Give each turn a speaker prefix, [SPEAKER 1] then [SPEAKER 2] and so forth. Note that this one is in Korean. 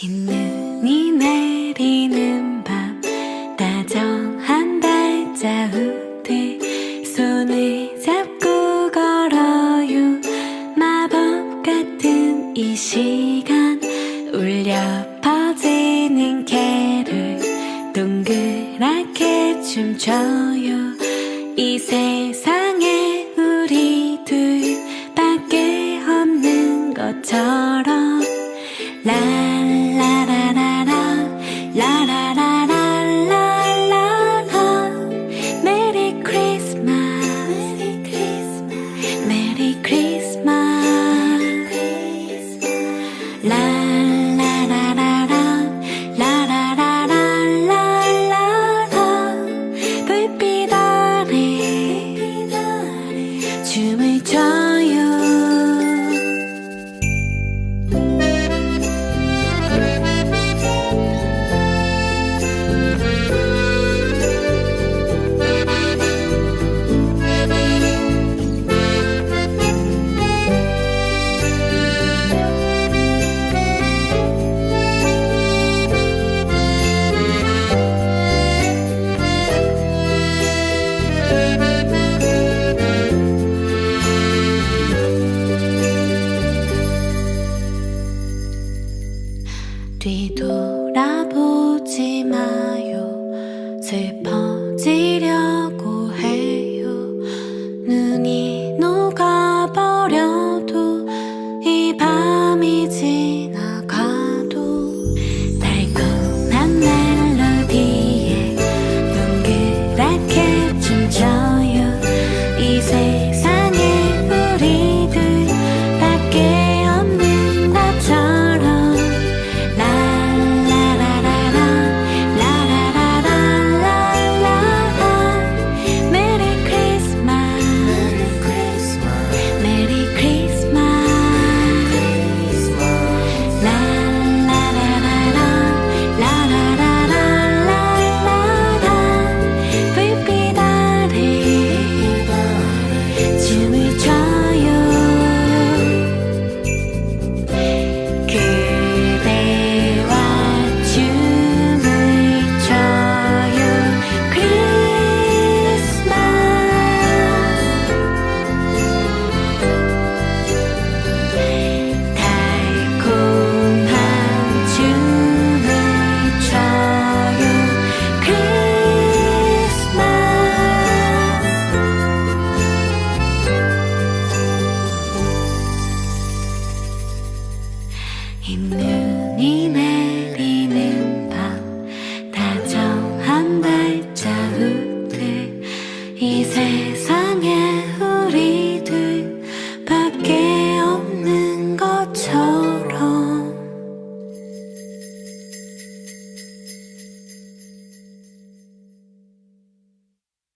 [SPEAKER 1] 흰눈이 내리는 밤 다정한 발자국들 손을 잡고 걸어요. 마법 같은 이 시간 울려 퍼지는 캐롤 동그랗게 춤춰요. 이 세상에 우리 둘밖에 없는 것처럼 라라라라라 춤을 춰요 뒤돌아보지 마요. 슬퍼지려고 해요. 눈이 녹아버려도 이 밤이 지나가도 달콤한 멜로디에 동그랗게 춤춰